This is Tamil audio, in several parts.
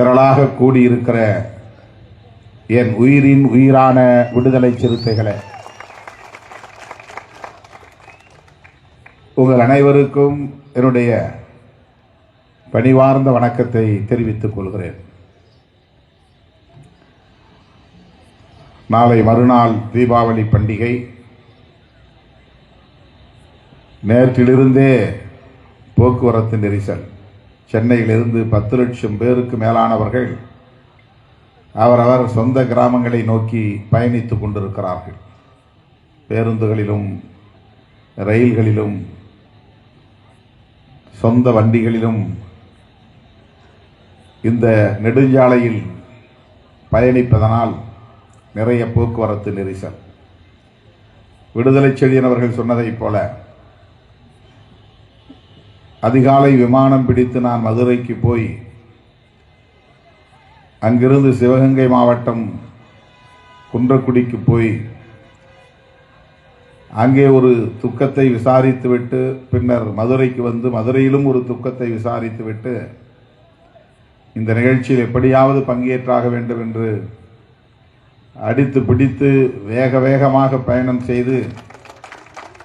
திரளாக கூடியிருக்கிற என் உயிரின் உயிரான விடுதலை சிறுத்தைகளை உங்கள் அனைவருக்கும் என்னுடைய பணிவார்ந்த வணக்கத்தை தெரிவித்துக் கொள்கிறேன். நாளை மறுநாள் தீபாவளி பண்டிகை. நேற்றிலிருந்தே போக்குவரத்து நெரிசல். சென்னையிலிருந்து பத்து லட்சம் பேருக்கு மேலானவர்கள் அவரவர் சொந்த கிராமங்களை நோக்கி பயணித்து கொண்டிருக்கிறார்கள். பேருந்துகளிலும் ரயில்களிலும் சொந்த வண்டிகளிலும் இந்த நெடுஞ்சாலையில் பயணிப்பதனால் நிறைய போக்குவரத்து நெரிசல். விடுதலை செழியன் அவர்கள் சொன்னதைப் போல அதிகாலை விமானம் பிடித்து நான் மதுரைக்கு போய் அங்கிருந்து சிவகங்கை மாவட்டம் குன்றக்குடிக்கு போய் அங்கே ஒரு துக்கத்தை விசாரித்துவிட்டு பின்னர் மதுரைக்கு வந்து மதுரையிலும் ஒரு துக்கத்தை விசாரித்துவிட்டு இந்த நிகழ்ச்சியில் எப்படியாவது பங்கேற்றாக வேண்டும் என்று அடித்து பிடித்து வேக வேகமாக பயணம் செய்து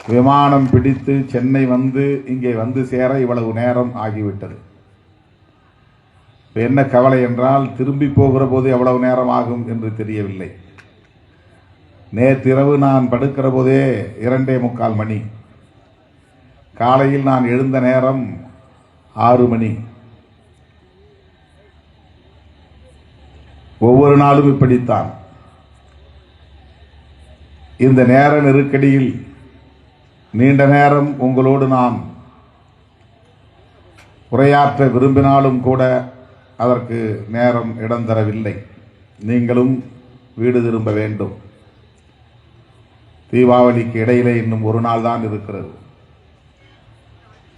விமானம் பிடித்து சென்னை வந்து இங்கே வந்து சேர இவ்வளவு நேரம் ஆகிவிட்டது. என்ன கவலை என்றால் திரும்பி போகிற போது எவ்வளவு நேரம் ஆகும் என்று தெரியவில்லை. நேற்றிரவு நான் படுக்கிற போதே இரண்டே முக்கால் மணி. காலையில் நான் எழுந்த நேரம் ஆறு மணி. ஒவ்வொரு நாளும் இப்படித்தான். இந்த நேர நெருக்கடியில் நீண்ட நேரம் உங்களோடு நான் உரையாற்ற விரும்பினாலும் கூட அதற்கு நேரம் இடம் தரவில்லை. நீங்களும் வீடு திரும்ப வேண்டும். தீபாவளிக்கு இடையிலே இன்னும் ஒரு நாள் தான் இருக்கிறது.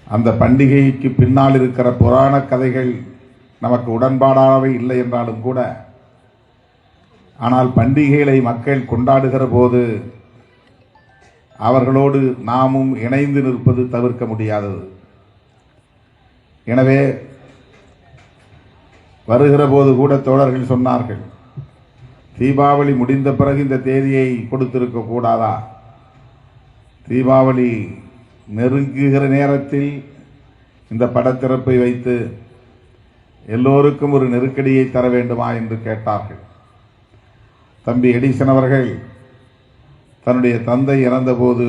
அந்த பண்டிகைக்கு பின்னால் இருக்கிற புராண கதைகள் நமக்கு உடன்பாடானவை இல்லை என்றாலும் கூட ஆனால் பண்டிகைகளை மக்கள் கொண்டாடுகிற போது அவர்களோடு நாமும் இணைந்து நிற்பது தவிர்க்க முடியாதது. எனவே வருகிற போது கூட தோழர்கள் சொன்னார்கள் தீபாவளி முடிந்த பிறகு இந்த தேதியை கொடுத்திருக்க கூடாதா? தீபாவளி நெருங்குகிற நேரத்தில் இந்த படத்திறப்பை வைத்து எல்லோருக்கும் ஒரு நெருக்கடியை தர வேண்டுமா என்று கேட்டார்கள். தம்பி எடிசன் அவர்கள் தன்னுடைய தந்தை இறந்தபோது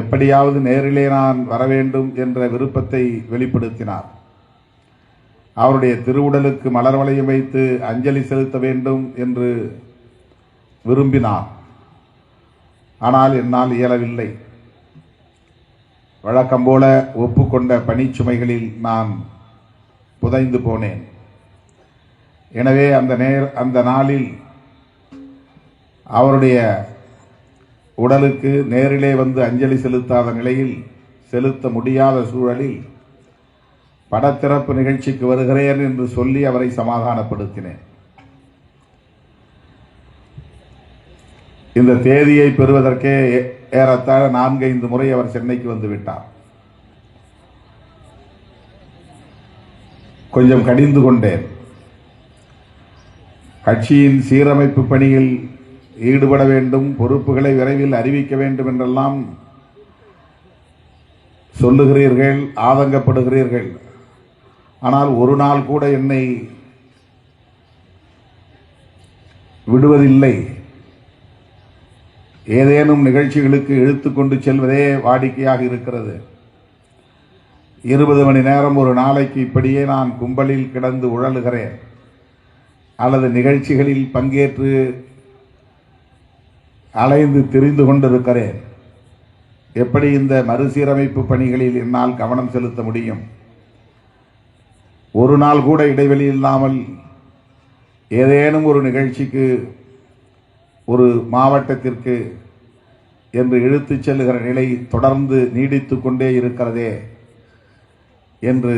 எப்படியாவது நேரிலே நான் வர வேண்டும் என்ற விருப்பத்தை வெளிப்படுத்தினார். அவருடைய திருவுடலுக்கு மலர் வளையம் வைத்து அஞ்சலி செலுத்த வேண்டும் என்று விரும்பினார். ஆனால் என்னால் இயலவில்லை. வழக்கம் போல ஒப்புக்கொண்ட பணிச்சுமைகளில் நான் புதைந்து போனேன். எனவே அந்த நேர் அந்த நாளில் அவருடைய உடலுக்கு நேரிலே வந்து அஞ்சலி செலுத்தாத நிலையில் செலுத்த முடியாத சூழலில் படத்திறப்பு நிகழ்ச்சிக்கு வருகிறேன் என்று சொல்லி அவரை சமாதானப்படுத்தினேன். இந்த தேதியை பெறுவதற்கே ஏறத்தாழ நான்கைந்து முறை அவர் சென்னைக்கு வந்து விட்டார். கொஞ்சம் கடிந்து கொண்டேன். கட்சியின் சீரமைப்பு பணியில் ஈடுபட வேண்டும் பொறுப்புகளை விரைவில் அறிவிக்க வேண்டும் என்றெல்லாம் சொல்லுகிறீர்கள் ஆதங்கப்படுகிறீர்கள். ஆனால் ஒரு நாள் கூட என்னை விடுவதில்லை. ஏதேனும் நிகழ்ச்சிகளுக்கு இழுத்து கொண்டு செல்வதே வாடிக்கையாக இருக்கிறது. இருபது மணி நேரம் ஒரு நாளைக்கு இப்படியே நான் கும்பலில் கிடந்து உழலுகிறேன். அல்லது நிகழ்ச்சிகளில் பங்கேற்று அலைந்து தெரிந்து கொண்டிருக்கிறேன். எப்படி இந்த மறுசீரமைப்பு பணிகளில் என்னால் கவனம் செலுத்த முடியும்? ஒரு நாள் கூட இடைவெளி இல்லாமல் ஏதேனும் ஒரு நிகழ்ச்சிக்கு ஒரு மாவட்டத்திற்கு என்று இழுத்துச் செல்லுகிற நிலை தொடர்ந்து நீடித்து கொண்டே இருக்கிறதே என்று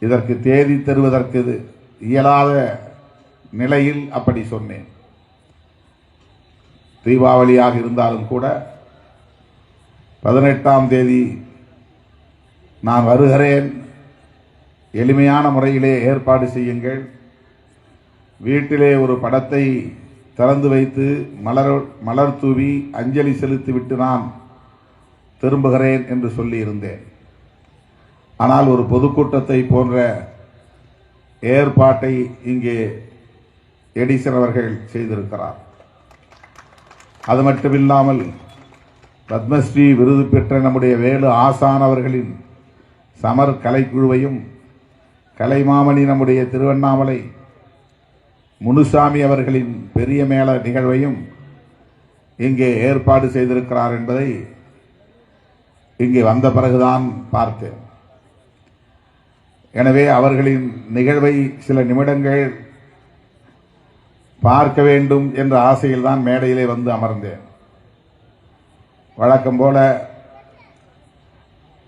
இதற்கு தேதி தருவதற்கு இது இயலாத நிலையில் அப்படி சொன்னேன். தீபாவளியாக இருந்தாலும் கூட பதினெட்டாம் தேதி நான் வருகிறேன். எளிமையான முறையிலே ஏற்பாடு செய்யுங்கள். வீட்டிலே ஒரு படத்தை திறந்து வைத்து மலர் மலர் தூவி அஞ்சலி செலுத்திவிட்டு நான் திரும்புகிறேன் என்று சொல்லியிருந்தேன். ஆனால் ஒரு பொதுக்கூட்டத்தை போன்ற ஏற்பாட்டை இங்கே எடிசன் அவர்கள் செய்திருக்கிறார். அது மட்டுமில்லாமல் பத்மஸ்ரீ விருது பெற்ற நம்முடைய வேலு ஆசான் அவர்களின் சமர் கலைக்குழுவையும் கலைமாமணி நம்முடைய திருவண்ணாமலை முனுசாமி அவர்களின் பெரிய மேள நிகழ்வையும் இங்கே ஏற்பாடு செய்திருக்கிறார் என்பதை இங்கே வந்த பிறகுதான் பார்த்தேன். எனவே அவர்களின் நிகழ்வை சில நிமிடங்கள் பார்க்க வேண்டும் என்ற ஆசையில் தான் மேடையிலே வந்து அமர்ந்தேன். வழக்கம் போல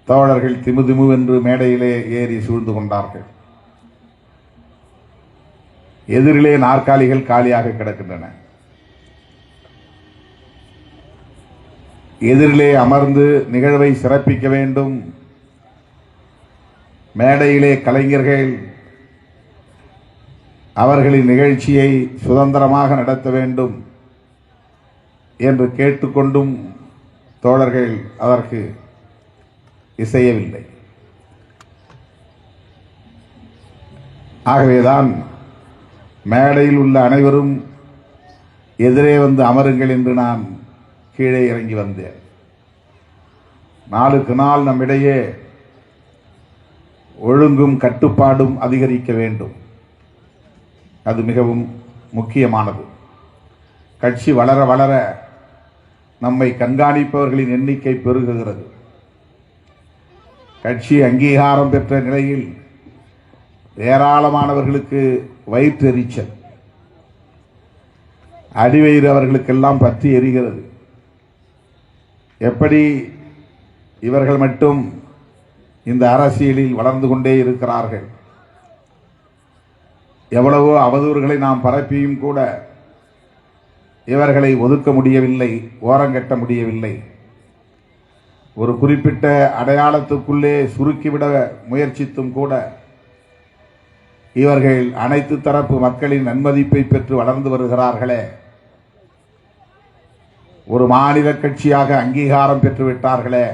தோழர்கள் திமுதிமு என்று மேடையிலே ஏறி சூழ்ந்து கொண்டார்கள். எதிரிலே நாற்காலிகள் காலியாக கிடக்கின்றன. எதிரிலே அமர்ந்து நிகழ்வை சிறப்பிக்க வேண்டும். மேடையிலே கலைஞர்கள் அவர்களின் நிகழ்ச்சியை சுதந்திரமாக நடத்த வேண்டும் என்று கேட்டுக்கொண்டும் தோழர்கள் அதற்கு இசையவில்லை. ஆகவேதான் மேடையில் உள்ள அனைவரும் எதிரே வந்து அமருங்கள் என்று நான் கீழே இறங்கி வந்தேன். நாளுக்கு நாள் நம்மிடையே ஒழுங்கும் கட்டுப்பாடும் அதிகரிக்க வேண்டும். அது மிகவும் முக்கியமானது. கட்சி வளர வளர நம்மை கண்காணிப்பவர்களின் எண்ணிக்கை பெருகுகிறது. கட்சி அங்கீகாரம் பெற்ற நிலையில் ஏராளமானவர்களுக்கு வயிற்றெரிச்சல் அடிவயிறு அவர்களுக்கெல்லாம் பற்றி எரிகிறது. எப்படி இவர்கள் மட்டும் இந்த அரசியலில் வளர்ந்து கொண்டே இருக்கிறார்கள்? எவ்வளவோ அவதூறுகளை நாம் பரப்பியும் கூட இவர்களை ஒதுக்க முடியவில்லை ஓரங்கட்ட முடியவில்லை. ஒரு குறிப்பிட்ட அடையாளத்துக்குள்ளே சுருக்கிவிட முயற்சித்தும் கூட இவர்கள் அனைத்து தரப்பு மக்களின் நன்மதிப்பை பெற்று வளர்ந்து வருகிறார்களே. ஒரு மாநில கட்சியாக அங்கீகாரம் பெற்றுவிட்டார்களே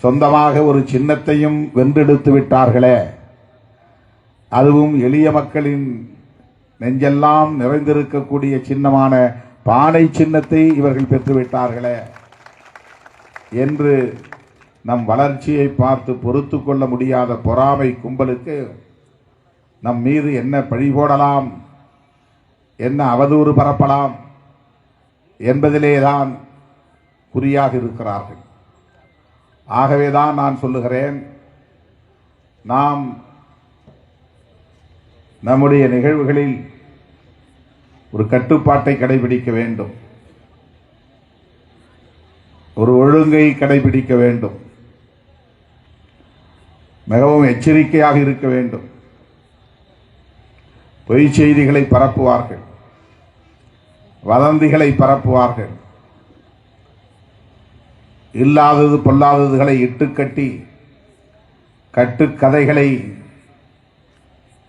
சொந்தமாக ஒரு சின்னத்தையும் வென்றெடுத்து விட்டார்களே. அதுவும் எளிய மக்களின் நெஞ்செல்லாம் நிறைந்திருக்கக்கூடிய சின்னமான பானை சின்னத்தை இவர்கள் பெற்றுவிட்டார்களே என்று நம் வளர்ச்சியை பார்த்து பொறுத்து கொள்ள முடியாத பொறாமை கும்பலுக்கு நம் மீது என்ன பழி போடலாம்? என்ன அவதூறு பரப்பலாம்? என்பதிலேதான் குறியாக இருக்கிறார்கள். ஆகவேதான் நான் சொல்லுகிறேன் நாம் நம்முடைய நிகழ்வுகளில் ஒரு கட்டுப்பாட்டை கடைபிடிக்க வேண்டும். ஒரு ஒழுங்கை கடைபிடிக்க வேண்டும். மிகவும் எச்சரிக்கையாக இருக்க வேண்டும். பொய் செய்திகளை பரப்புவார்கள். வதந்திகளை பரப்புவார்கள். இல்லாதது பொல்லாததுகளை இட்டுக்கட்டி கட்டுக்கதைகளை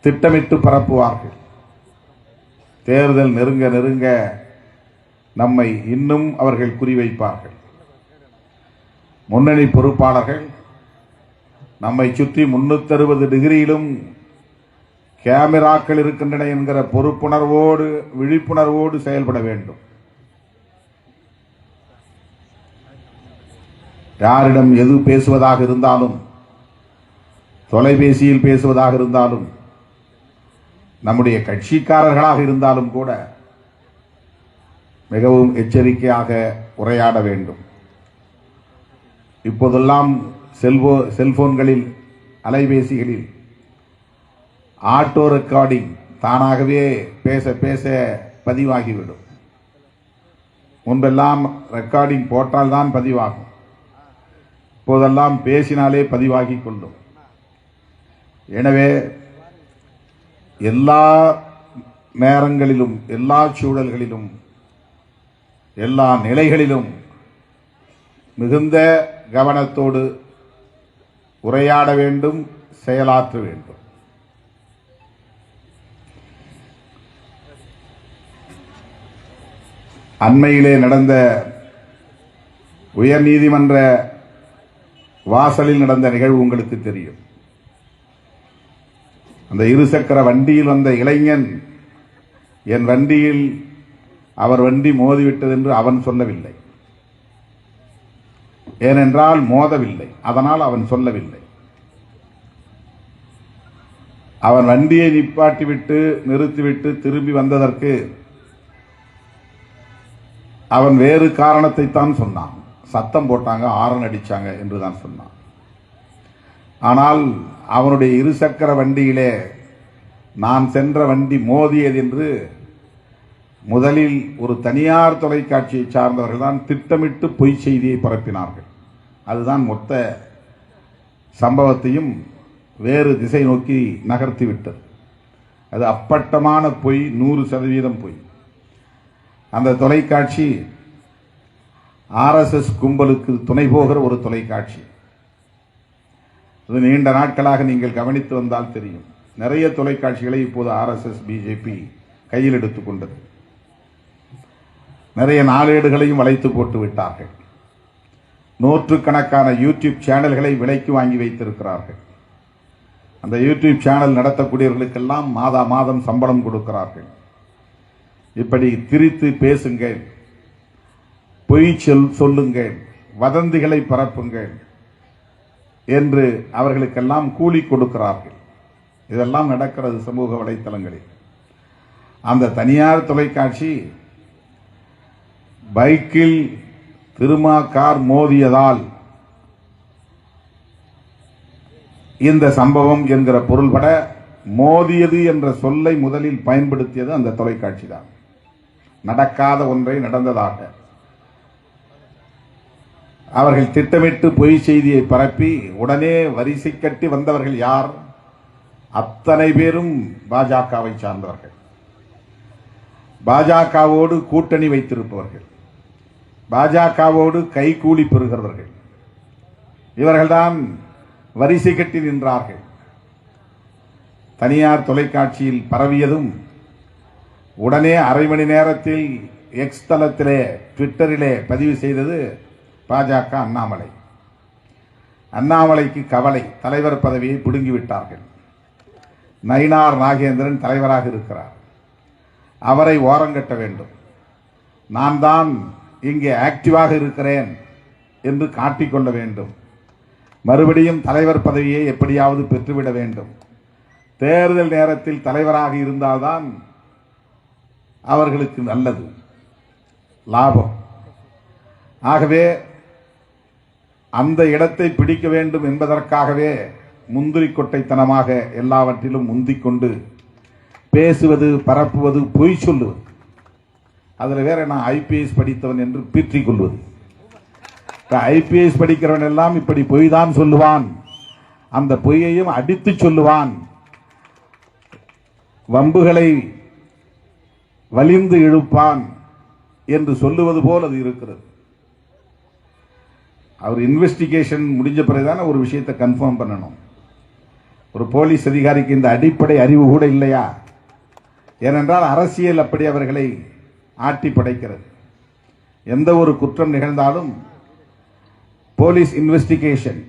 திட்டமிட்டு பரப்புவார்கள். தேர்தல் நெருங்க நெருங்க நம்மை இன்னும் அவர்கள் குறிவைப்பார்கள். முன்னணி பொறுப்பாளர்கள் நம்மை சுற்றி முன்னூத்தறுபது டிகிரியிலும் கேமராக்கள் இருக்கின்றன என்கிற பொறுப்புணர்வோடு விழிப்புணர்வோடு செயல்பட வேண்டும். யாரிடம் எது பேசுவதாக இருந்தாலும் தொலைபேசியில் பேசுவதாக இருந்தாலும் நம்முடைய கட்சிக்காரர்களாக இருந்தாலும் கூட மிகவும் எச்சரிக்கையாக உரையாட வேண்டும். இப்போதெல்லாம் செல்போ செல்போன்களில் அலைபேசிகளில் ஆட்டோ ரெக்கார்டிங் தானாகவே பேச பேச பதிவாகிவிடும். முன்பெல்லாம் ரெக்கார்டிங் போட்டால்தான் பதிவாகும். இப்போதெல்லாம் பேசினாலே பதிவாகிக் கொள்ளும். எனவே எல்லா நேரங்களிலும் எல்லா சூழல்களிலும் எல்லா நிலைகளிலும் மிகுந்த கவனத்தோடு உரையாட வேண்டும் செயலாற்ற வேண்டும். அண்மையிலே நடந்த உயர்நீதிமன்ற வாசலில் நடந்த நிகழ்வு உங்களுக்கு தெரியும். அந்த இருசக்கர வண்டியில் வந்த இளைஞன் என் வண்டியில் அவர் வண்டி மோதிவிட்டது என்று அவன் சொல்லவில்லை. ஏனென்றால் மோதவில்லை. அதனால் அவன் சொல்லவில்லை. அவன் வண்டியை நிப்பாட்டிவிட்டு நிறுத்திவிட்டு திரும்பி வந்ததற்கு அவன் வேறு காரணத்தை தான் சொன்னான். சத்தம் போட்டாங்க ஆரன் அடிச்சாங்க என்று தான் சொன்னான். ஆனால் அவனுடைய இருசக்கர வண்டியிலே நான் சென்ற வண்டி மோதியது என்று முதலில் ஒரு தனியார் தொலைக்காட்சியை சார்ந்தவர்கள் தான் திட்டமிட்டு பொய் செய்தியை பரப்பினார்கள். அதுதான் மொத்த சம்பவத்தையும் வேறு திசை நோக்கி நகர்த்திவிட்டது. அது அப்பட்டமான பொய் நூறு சதவீதம் பொய். அந்த தொலைக்காட்சி ஆர்எஸ்எஸ் கும்பலுக்கு துணை போகிற ஒரு தொலைக்காட்சி. இது நீண்ட நாட்களாக நீங்கள் கவனித்து வந்தால் தெரியும். நிறைய தொலைக்காட்சிகளை இப்போது ஆர்எஸ்எஸ் பிஜேபி கையில் எடுத்துக்கொண்டது நிறைய நாளேடுகளையும் வளைத்து போட்டு விட்டார்கள். நூற்றுக்கணக்கான யூடியூப் சேனல்களை விலைக்கு வாங்கி வைத்திருக்கிறார்கள். அந்த யூடியூப் சேனல் நடத்தக்கூடியவர்களுக்கெல்லாம் மாதா மாதம் சம்பளம் கொடுக்கிறார்கள். இப்படி திரித்து பேசுங்கள். பொய் சொல் சொல்லுங்கள். வதந்திகளை பரப்புங்கள். என்று அவர்களுக்கெல்லாம் கூலி கொடுக்கிறார்கள். இதெல்லாம் நடக்கிறது சமூக வலைத்தளங்களில். அந்த தனியார் தொலைக்காட்சி பைக்கில் திருமா கார் மோதியதால் இந்த சம்பவம் என்கிற பொருள்பட மோதியது என்ற சொல்லை முதலில் பயன்படுத்தியது அந்த தொலைக்காட்சி தான். நடக்காத ஒன்றை நடந்ததாக. அவர்கள் திட்டமிட்டு பொய் செய்தியை பரப்பி உடனே வரிசை கட்டி வந்தவர்கள் யார்? அத்தனை பேரும் பாஜகவை சார்ந்தவர்கள். பாஜகவோடு கூட்டணி வைத்திருப்பவர்கள். பாஜகவோடு கைகூலி பெறுகிறவர்கள். இவர்கள்தான் வரிசை கட்டி நின்றார்கள். தனியார் தொலைக்காட்சியில் பரவியதும் உடனே அரை மணி நேரத்தில் எக்ஸ் தளத்திலே ட்விட்டரிலே பதிவு செய்தது பாஜக அண்ணாமலை. அண்ணாமலைக்கு கவலை தலைவர் பதவியை பிடுங்கிவிட்டார்கள். நயினார் நாகேந்திரன் தலைவராக இருக்கிறார். அவரை ஓரங்கட்ட வேண்டும். நான் தான் இங்கே ஆக்டிவாக இருக்கிறேன் என்று காட்டிக்கொள்ள வேண்டும். மறுபடியும் தலைவர் பதவியை எப்படியாவது பெற்றுவிட வேண்டும். தேர்தல் நேரத்தில் தலைவராக இருந்தால்தான் அவர்களுக்கு நல்லது. லாபம். ஆகவே அந்த இடத்தை பிடிக்க வேண்டும் என்பதற்காகவே முந்திரி கொட்டைத்தனமாக எல்லாவற்றிலும் முந்திக்கொண்டு பேசுவது பரப்புவது பொய் சொல்லுவது. அதில் வேற நான் ஐபிஎஸ் படித்தவன் என்று பீற்றிக் கொள்வது. ஐபிஎஸ் படிக்கிறவன் எல்லாம் இப்படி பொய் தான் சொல்லுவான். அந்த பொய்யையும் அடித்து சொல்லுவான். வம்புகளை வலிந்து இழுப்பான் என்று சொல்லுவது போல் அது இருக்கிறது. அவர் இன்வெஸ்டிகேஷன் முடிஞ்ச பிறகுதானே ஒரு விஷயத்தை கன்ஃபார்ம் பண்ணணும். ஒரு போலீஸ் அதிகாரிக்கு இந்த அடிப்படை அறிவு கூட இல்லையா? ஏனென்றால் அரசியல் அப்படி அவர்களை ஆட்டி படைக்கிறது. எந்த ஒரு குற்றம் நிகழ்ந்தாலும் போலீஸ் இன்வெஸ்டிகேஷன்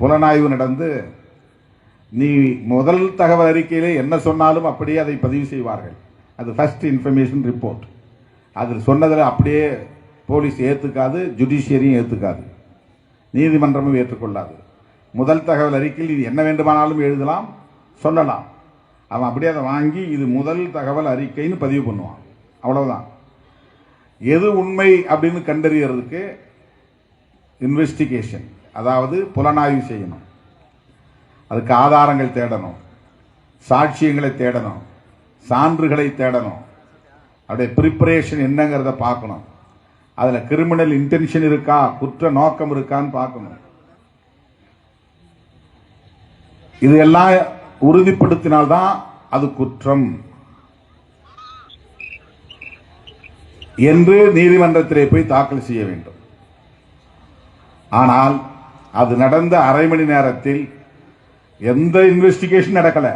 புலனாய்வு நடந்து நீ முதல் தகவல் அறிக்கையிலே என்ன சொன்னாலும் அப்படியே அதை பதிவு செய்வார்கள். அது ஃபர்ஸ்ட் இன்ஃபர்மேஷன் ரிப்போர்ட் அதில் சொன்னதில் அப்படியே போலீஸ் ஏற்றுக்காது ஜுடிஷியரியும் ஏற்றுக்காது நீதிமன்றமும் ஏற்றுக்கொள்ளாது. முதல் தகவல் அறிக்கையில் இது என்ன வேண்டுமானாலும் எழுதலாம் சொல்லலாம். அவன் அப்படியே அதை வாங்கி இது முதல் தகவல் அறிக்கைன்னு பதிவு பண்ணுவான். அவ்வளவுதான். எது உண்மை அப்படின்னு கண்டறியறதுக்கு இன்வெஸ்டிகேஷன் அதாவது புலனாய்வு செய்யணும். அதுக்கு ஆதாரங்கள் தேடணும் சாட்சியங்களை தேடணும் சான்றுகளை தேடணும். அப்படியே ப்ரிப்பரேஷன் என்னங்கிறத பார்க்கணும். அதில் கிரிமினல் இன்டென்ஷன் இருக்கா குற்ற நோக்கம் இருக்கான்னு பார்க்கணும். இது எல்லாம் உறுதிப்படுத்தினால்தான் அது குற்றம். என்று நீதிமன்றத்திலே போய் தாக்கல் செய்ய வேண்டும். ஆனால் அது நடந்த அரை மணி நேரத்தில் எந்த இன்வெஸ்டிகேஷன் நடக்கல.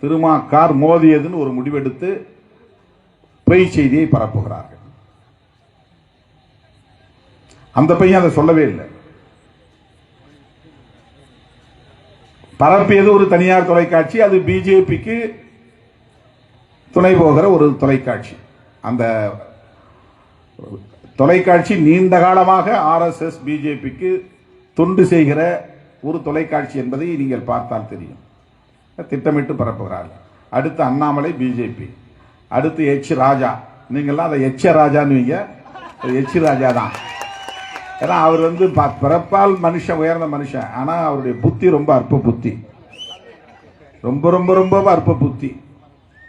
திருமா கார் மோதியதுன்னு ஒரு முடிவெடுத்து பொய் செய்தியை பரப்புகிறார்கள். அந்த பையன் அதை சொல்லவே இல்லை. பரப்பியது ஒரு தனியார் தொலைக்காட்சி. அது பிஜேபிக்கு துணை போகிற ஒரு தொலைக்காட்சி. அந்த தொலைக்காட்சி நீண்ட காலமாக ஆர்எஸ்எஸ் பிஜேபிக்கு தொண்டு செய்கிற ஒரு தொலைக்காட்சி என்பதை நீங்கள் பார்த்தால் தெரியும். திட்டமிட்டு பரப்புகிறார்கள். அடுத்து அண்ணாமலை பிஜேபி. அடுத்து எச் ராஜா. நீங்கள்லாம் அதை எச்ச ராஜான்னு எச் ராஜா தான். ஏன்னா அவர் வந்து ப- பிறப்பால் மனுஷன் உயர்ந்த மனுஷன். ஆனா அவருடைய புத்தி ரொம்ப அற்ப புத்தி. ரொம்ப ரொம்ப ரொம்ப அற்ப புத்தி.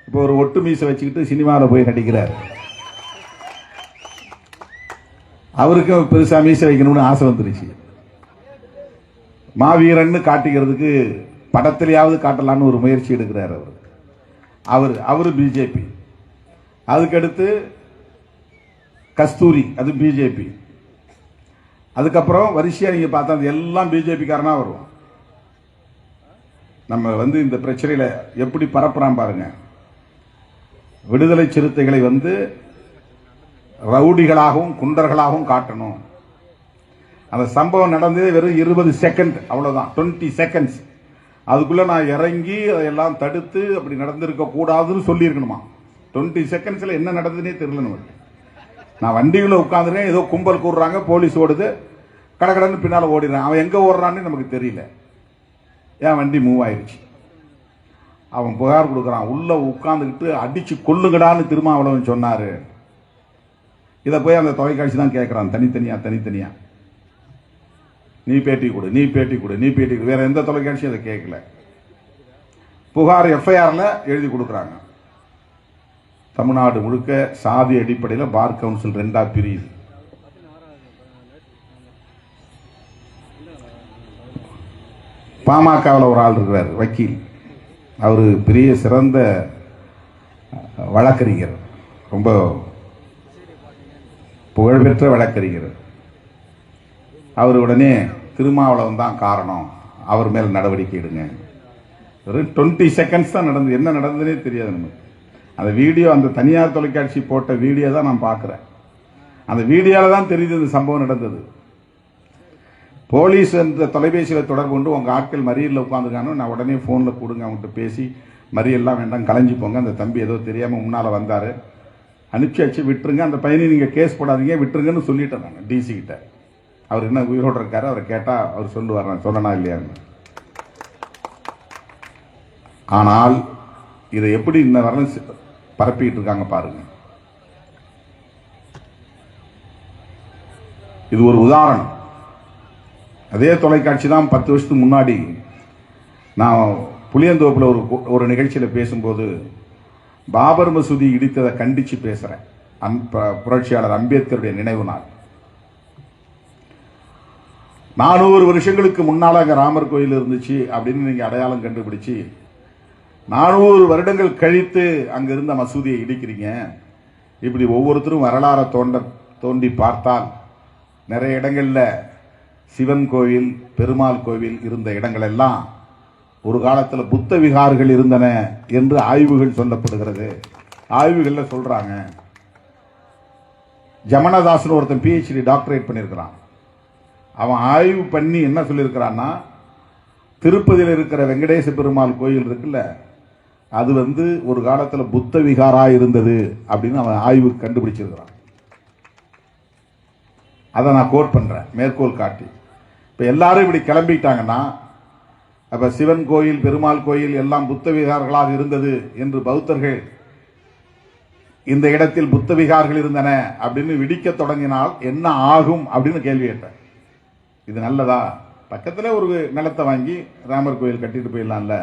இப்போ ஒரு ஒட்டு மீசை வச்சுக்கிட்டு சினிமாவில் போய் நடிக்கிறார். அவருக்கும் பெருசா மீசை வைக்கணும்னு ஆசை வந்துருச்சு. மாவீரன்னு காட்டிக்கிறதுக்கு படத்திலேயாவது காட்டலான்னு ஒரு முயற்சி எடுக்கிறார் அவர். அவர் அவர் பிஜேபி. அதுக்கடுத்து கஸ்தூரி அது பிஜேபி. அதுக்கப்புறம் வரிசையா நீங்க பார்த்தா அது எல்லாம் பிஜேபி காரனா வரும் நம்ம வந்து இந்த பிரச்சனையில எப்படி பரப்புறான் பாருங்க. விடுதலை சிறுத்தைகளை வந்து ரவுடிகளாகவும் குண்டர்களாகவும் காட்டணும். அந்த சம்பவம் நடந்ததே வெறும் இருபது செகண்ட் அவ்வளவுதான். டுவெண்ட்டி செகண்ட்ஸ் அதுக்குள்ள நான் இறங்கி அதையெல்லாம் தடுத்து அப்படி நடந்திருக்க கூடாதுன்னு சொல்லியிருக்கணுமா டுவெண்ட்டி செகண்ட்ஸில் என்ன நடந்ததுன்னே தெரியல நம்மளுக்கு நான் வண்டிகளை உட்காந்துருக்கேன் ஏதோ கும்பல் கூடுறாங்க போலீஸ் ஓடுது. கடக்கடன்னு பின்னால் ஓடிடுறான் அவன் எங்கே ஓடுறான்னு நமக்கு தெரியல. ஏன் வண்டி மூவ் ஆயிடுச்சு அவன் புகார் கொடுக்குறான். உள்ளே உட்காந்துக்கிட்டு அடித்து கொள்ளுங்கடான்னு திருமாவளவன் சொன்னார். இதை போய் அந்த தொலைக்காட்சி தான் கேட்குறான் தனித்தனியாக தனித்தனியாக நீ பேட்டி கொடு நீ பேட்டி கொடு நீ பேட்டி கொடு. வேறு எந்த தொலைக்காட்சியும் அதை கேட்கல புகார் எஃப்ஐஆரில் எழுதி கொடுக்குறாங்க. தமிழ்நாடு முழுக்க சாதி அடிப்படையில் பார் கவுன்சில் ரெண்டா பிரியுது. பாமகவில் ஒரு ஆள் இருக்கிறார் வக்கீல். அவர் பெரிய சிறந்த வழக்கறிஞர். ரொம்ப புகழ்பெற்ற வழக்கறிஞர். அவர் உடனே திருமாவளவன் தான் காரணம். அவர் மேல் நடவடிக்கை எடுங்க. ஒரு டுவெண்ட்டி செகண்ட்ஸ் தான் நடந்தது என்ன நடந்ததுனே தெரியாது நமக்கு. அந்த வீடியோ அந்த தனியார் தொலைக்காட்சி போட்ட வீடியோ தான் நான் பார்க்குறேன். அந்த வீடியோவில் தான் தெரியுது இந்த சம்பவம் நடந்தது. போலீஸ் அந்த தொலைபேசியில் தொடர்பு கொண்டு உங்கள் ஆட்கள் மறியலில் உட்காந்துருக்கானோ நான் உடனே ஃபோனில் கொடுங்க அவங்ககிட்ட பேசி மறியெல்லாம் வேண்டாம் கலைஞ்சு போங்க அந்த தம்பி ஏதோ தெரியாமல் முன்னால் வந்தார். அனுப்பிச்சி வச்சு விட்டுருங்க அந்த பையனை நீங்கள் கேஸ் போடாதீங்க விட்டுருங்கன்னு சொல்லிட்டேன் நான் டிசி கிட்ட. அவர் என்ன உயிரோடு இருக்காரு அவரை கேட்டால் அவர் சொல்லுவார் நான் சொல்லனா இல்லையான்னு ஆனால் இதை எப்படி இன்ன வரலும் பரப்பிக்கிட்டு இருக்காங்க பாருங்க. இது ஒரு உதாரணம். அதே தொலைக்காட்சி தான் பத்து வருஷத்துக்கு முன்னாடி நான் புளியந்தோப்பில் ஒரு ஒரு நிகழ்ச்சியில் பேசும்போது பாபர் மசூதி இடித்ததை கண்டித்து பேசுகிறேன் அன்- ப- புரட்சியாளர் அம்பேத்கருடைய நினைவு நாள். நானூறு வருஷங்களுக்கு முன்னால் அங்கே ராமர் கோயில் இருந்துச்சு அப்படின்னு நீங்கள் அடையாளம் கண்டுபிடிச்சி நானூறு வருடங்கள் கழித்து அங்கே இருந்த மசூதியை இடிக்கிறீங்க. இப்படி ஒவ்வொருத்தரும் வரலாற தோண்ட தோண்டி பார்த்தால் நிறைய இடங்களில் சிவன் கோவில் பெருமாள் கோவில் இருந்த இடங்களெல்லாம் ஒரு காலத்தில் புத்த விகார்கள் இருந்தன என்று ஆய்வுகள் சொல்லப்படுகிறது. ஆய்வுகளில் சொல்கிறாங்க ஜமனதாசன் ஒருத்தன் பிஹெச்டி டாக்டரேட் பண்ணியிருக்கிறான் அவன் ஆய்வு பண்ணி என்ன சொல்லியிருக்கிறான்னா திருப்பதியில் இருக்கிற வெங்கடேச பெருமாள் கோயில் இருக்குல்ல அது வந்து ஒரு காலத்தில் புத்த விகாராக இருந்தது அப்படின்னு அவன் ஆய்வு கண்டுபிடிச்சிருக்கிறான். அதை நான் கோட் பண்ணுறேன் மேற்கோள் காட்டி. இப்போ எல்லாரும் இப்படி கிளம்பிட்டாங்கன்னா அப்போ சிவன் கோயில் பெருமாள் கோயில் எல்லாம் புத்த விகார்களாக இருந்தது என்று பௌத்தர்கள் இந்த இடத்தில் புத்த விகார்கள் இருந்தன அப்படின்னு விடிக்க தொடங்கினால் என்ன ஆகும் அப்படின்னு கேள்வி கேட்டேன். இது நல்லதா? பக்கத்தில் ஒரு நிலத்தை வாங்கி ராமர் கோயில் கட்டிட்டு போயிடலாம்ல.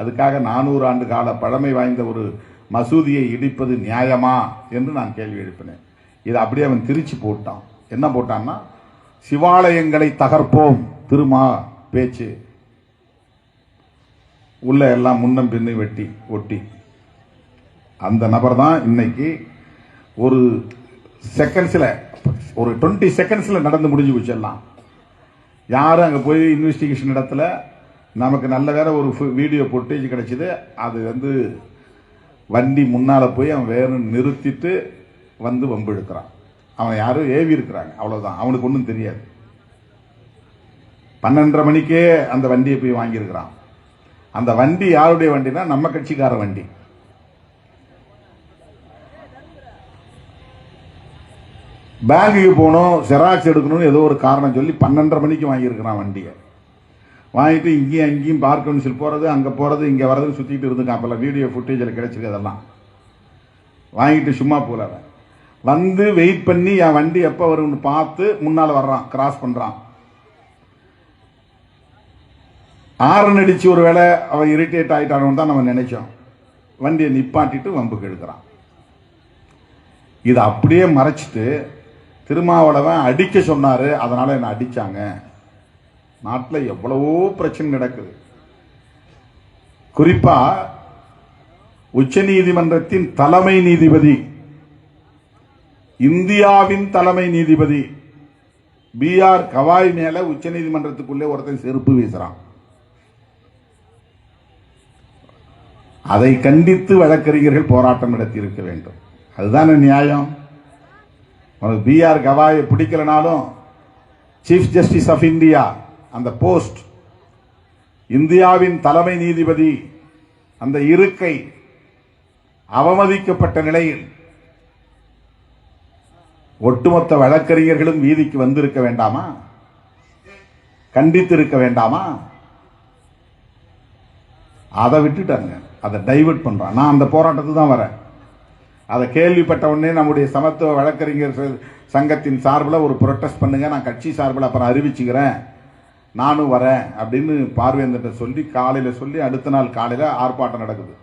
அதுக்காக நானூறு ஆண்டு கால பழமை வாய்ந்த ஒரு மசூதியை இடிப்பது நியாயமா என்று நான் கேள்வி எழுப்பினேன். இதை அப்படியே அவன் திருச்சி போட்டான். என்ன போட்டான்னா சிவாலயங்களை தகர்ப்போம் திருமா பேச்சு. உள்ள எல்லாம் முன்னம் பின்னு வெட்டி ஒட்டி. அந்த நபர் தான் இன்னைக்கு ஒரு செகண்ட்ஸில் ஒரு டுவெண்ட்டி செகண்ட்ஸில் நடந்து முடிஞ்சு போச்சு எல்லாம். யாரும் அங்கே போய் இன்வெஸ்டிகேஷன் இடத்துல நமக்கு நல்ல வேற ஒரு ஃபு- வீடியோ ஃபுட்டேஜ் கிடைச்சிது. அது வந்து வண்டி முன்னால் போய் அவன் வேணும் நிறுத்திட்டு வந்து வம்பு இழுக்கிறான். அவன் யாரும் ஏவி இருக்கிறாங்க. அவ்வளோதான் அவனுக்கு ஒன்றும் தெரியாது. பன்னெண்டரை மணிக்கே அந்த வண்டியை போய் வாங்கியிருக்கிறான். அந்த வண்டி யாருடைய வண்டினா நம்ம கட்சிக்கார வண்டி. பேங்குக்கு போகணும் ஜெராக்ஸ் எடுக்கணும்னு ஏதோ ஒரு காரணம் சொல்லி பன்னெண்டரை மணிக்கு வாங்கியிருக்கிறான் வண்டியை. வாங்கிட்டு இங்கேயும் அங்கேயும் பார்க் கவுன்சில் போகிறது அங்கே போகிறது இங்கே வரதுன்னு சுற்றிட்டு இருந்துக்கான் அப்போல்லாம் வீடியோ ஃபுட்டேஜில் கிடச்சிருக்கு அதெல்லாம். வாங்கிட்டு சும்மா போல வந்து வெயிட் பண்ணி என் வண்டி எப்போ வரும்னு பார்த்து முன்னால் வர்றான் கிராஸ் பண்ணுறான் ஆரன் அடித்து ஒரு வேளை அவன் இரிட்டேட் ஆகிட்டானு தான் நம்ம நினைச்சோம். வண்டியை நிப்பாட்டிட்டு வம்புக்கு எடுக்கிறான் இதை அப்படியே மறைச்சிட்டு திருமாவளவன் அடிக்க சொன்னார் அதனால் என்னை அடித்தாங்க நாட்டில் எவ்வளவோ பிரச்சனை நடக்குது. குறிப்பா உச்சநீதிமன்றத்தின் தலைமை நீதிபதி இந்தியாவின் தலைமை நீதிபதி பி ஆர் கவாய் மேல உச்சநீதிமன்றத்துக்குள்ளே ஒருத்தன் செருப்பு வீசுறான். அதை கண்டித்து வழக்கறிஞர்கள் போராட்டம் நடத்தி இருக்க வேண்டும். அதுதானே நியாயம்? உனக்கு பி ஆர் கவாயை பிடிக்கலனாலும் சீஃப் ஜஸ்டிஸ் ஆஃப் இந்தியா அந்த போஸ்ட் இந்தியாவின் தலைமை நீதிபதி அந்த இருக்கை அவமதிக்கப்பட்ட நிலையில் ஒட்டுமொத்த வழக்கறிஞர்களும் வீதிக்கு வந்திருக்க வேண்டாமா? கண்டித்திருக்க வேண்டாமா? அதை விட்டுட்டாங்க. அதை டைவெர்ட் பண்றான். நான் அந்த போராட்டத்துக்கு தான் வரேன். அதை கேள்விப்பட்ட உடனே நம்முடைய சமத்துவ வழக்கறிஞர் ச- சங்கத்தின் சார்பில் ஒரு புரொட்டஸ்ட் பண்ணுங்க. நான் கட்சி சார்பில் அப்புறம் அறிவிச்சுக்கிறேன். நானும் வரேன் அப்படின்னு பார்வேந்தர்கிட்ட சொல்லி காலையில் சொல்லி அடுத்த நாள் காலையில் ஆர்ப்பாட்டம் நடக்குது.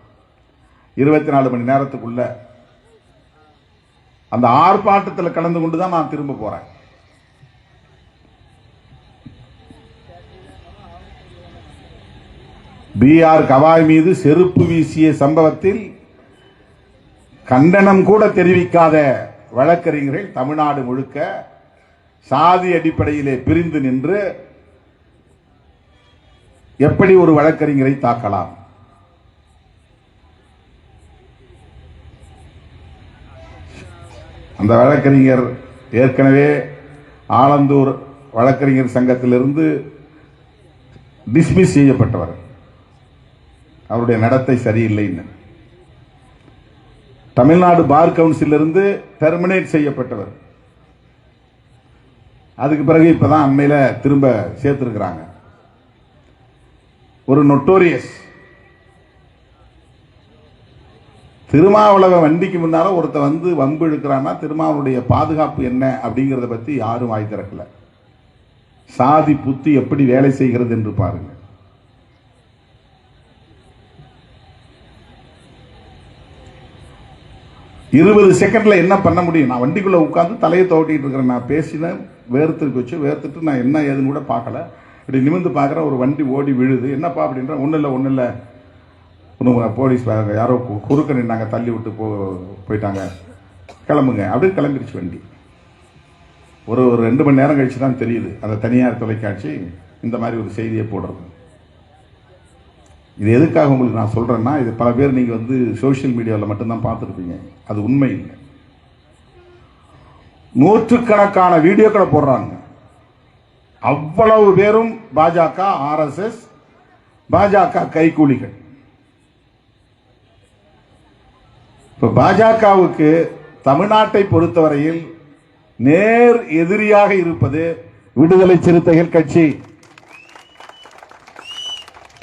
இருபத்தி நாலு மணி நேரத்துக்குள்ள. அந்த ஆர்ப்பாட்டத்தில் கலந்து கொண்டு தான் நான் திரும்ப போகிறேன் பிஆர் கவாய் மீது செருப்பு வீசிய சம்பவத்தில் கண்டனம் கூட தெரிவிக்காத வழக்கறிஞர்கள் தமிழ்நாடு முழுக்க சாதி அடிப்படையிலே பிரிந்து நின்று எப்படி ஒரு வழக்கறிஞரை தாக்கலாம்? அந்த வழக்கறிஞர் ஏற்கனவே ஆலந்தூர் வழக்கறிஞர் சங்கத்திலிருந்து டிஸ்மிஸ் செய்யப்பட்டவர். அவருடைய நடத்தை சரியில்லைன்னு. தமிழ்நாடு பார் கவுன்சிலிருந்து டெர்மினேட் செய்யப்பட்டவர். அதுக்கு பிறகு இப்பதான் அண்மையில திரும்ப சேர்த்திருக்கிறாங்க. ஒரு நொட்டோரியஸ் திருமாவளவன் வண்டிக்கு முன்னால ஒருத்த வந்து வம்பு இழுக்கிறான்னா திருமாவளுடைய பாதுகாப்பு என்ன அப்படிங்கிறத பத்தி யாரும் வாய் திறக்கல. சாதி புத்தி எப்படி வேலை செய்கிறது என்று பாருங்க. இருபது செகண்ட்ல என்ன பண்ண முடியும்? நான் வண்டிக்குள்ள உட்காந்து தலையை தோட்டிட்டு இருக்கிறேன். நான் பேசினேன் வேர்த்துக்கு வச்சு வேர்த்துட்டு நான் என்ன ஏதுன்னு கூட பார்க்கல. இப்படி நிமிந்து பார்க்குற ஒரு வண்டி ஓடி விழுது. என்னப்பா அப்படின்ற ஒன்றும் இல்லை ஒன்றும் இல்லை. ஒன்றும் போலீஸ் யாரோ கு- குறுக்க நின்னாங்க தள்ளி விட்டு போ போயிட்டாங்க. கிளம்புங்க. அப்படியே கிளம்பிடுச்சு வண்டி. ஒரு ஒரு ரெண்டு மணி நேரம் கழிச்சு தான் தெரியுது. அந்த தனியார் தொலைக்காட்சி இந்த மாதிரி ஒரு செய்தியை போடுறது. இது எதுக்காக உங்களுக்கு நான் சொல்கிறேன்னா இது பல பேர் நீங்கள் வந்து சோஷியல் மீடியாவில் மட்டும்தான் பார்த்துருப்பீங்க. அது உண்மை இல்லை. நூற்றுக்கணக்கான வீடியோக்களை போடுறாங்க. அவ்வளவு பேரும் பாஜக ஆர்எஸ்எஸ் பாஜக கைகூலிகள். இப்ப பாஜகவுக்கு தமிழ்நாட்டை பொறுத்தவரையில் நேர் எதிரியாக இருப்பது விடுதலை சிறுத்தைகள் கட்சி.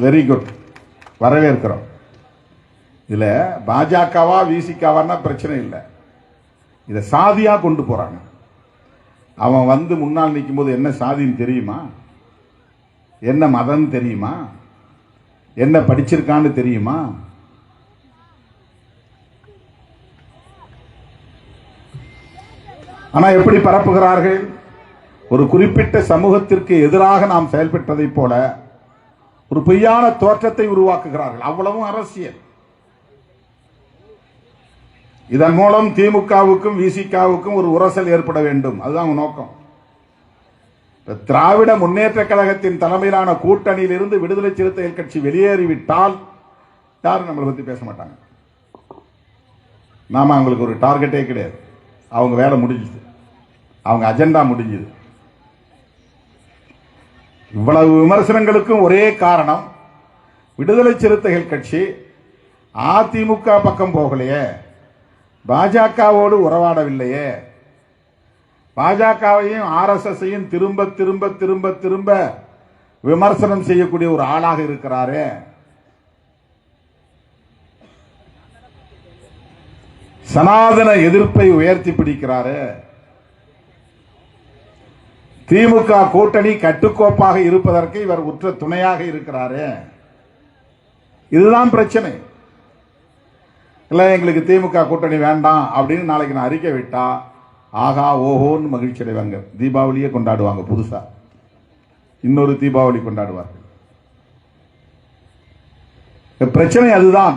வெரி குட் வரவேற்கிறோம். இதுல பாஜகவா விசிகாவான்னா பிரச்சனை இல்லை. இதை சாதியா கொண்டு போறாங்க. அவன் வந்து முன்னால் நிற்கும் போது என்ன சாதின்னு தெரியுமா? என்ன மதம் தெரியுமா? என்ன படிச்சிருக்கான்னு தெரியுமா? ஆனா எப்படி பரப்புகிறார்கள்? ஒரு குறிப்பிட்ட சமூகத்திற்கு எதிராக நாம் செயல்பட்டதைப் போல ஒரு பொய்யான தோற்றத்தை உருவாக்குகிறார்கள். அவ்வளவும் அரசியல். இதன் மூலம் திமுகவுக்கும் விசிகாவுக்கும் ஒரு உரசல் ஏற்பட வேண்டும். அதுதான் அவங்க நோக்கம். திராவிட முன்னேற்ற கழகத்தின் தலைமையிலான கூட்டணியில் இருந்து விடுதலை சிறுத்தைகள் கட்சி வெளியேறிவிட்டால் யாரும் நம்மளை பத்தி பேச மாட்டாங்க. நாம அவங்களுக்கு ஒரு டார்கெட்டே கிடையாது. அவங்க வேலை முடிஞ்சுது. அவங்க அஜெண்டா முடிஞ்சுது. இவ்வளவு விமர்சனங்களுக்கும் ஒரே காரணம் விடுதலை சிறுத்தைகள் கட்சி அதிமுக பக்கம் போகலையே. பாஜகவோடு உறவாடவில்லையே. பாஜகவையும் ஆர்எஸ்எஸ்ஸையும் திரும்ப திரும்ப திரும்ப திரும்ப விமர்சனம் செய்யக்கூடிய ஒரு ஆளாக இருக்கிறாரே. சனாதன எதிர்ப்பை உயர்த்தி பிடிக்கிறாரு. திமுக கூட்டணி கட்டுக்கோப்பாக இருப்பதற்கு இவர் உற்ற துணையாக இருக்கிறாரு. இதுதான் பிரச்சனை. இல்லை எங்களுக்கு திமுக கூட்டணி வேண்டாம் அப்படின்னு நாளைக்கு நான் அறிக்கை விட்டால் ஆகா ஓஹோன்னு மகிழ்ச்சி அடைவாங்க. தீபாவளியே கொண்டாடுவாங்க புதுசாக இன்னொரு தீபாவளி கொண்டாடுவார்கள். பிரச்சனை அதுதான்.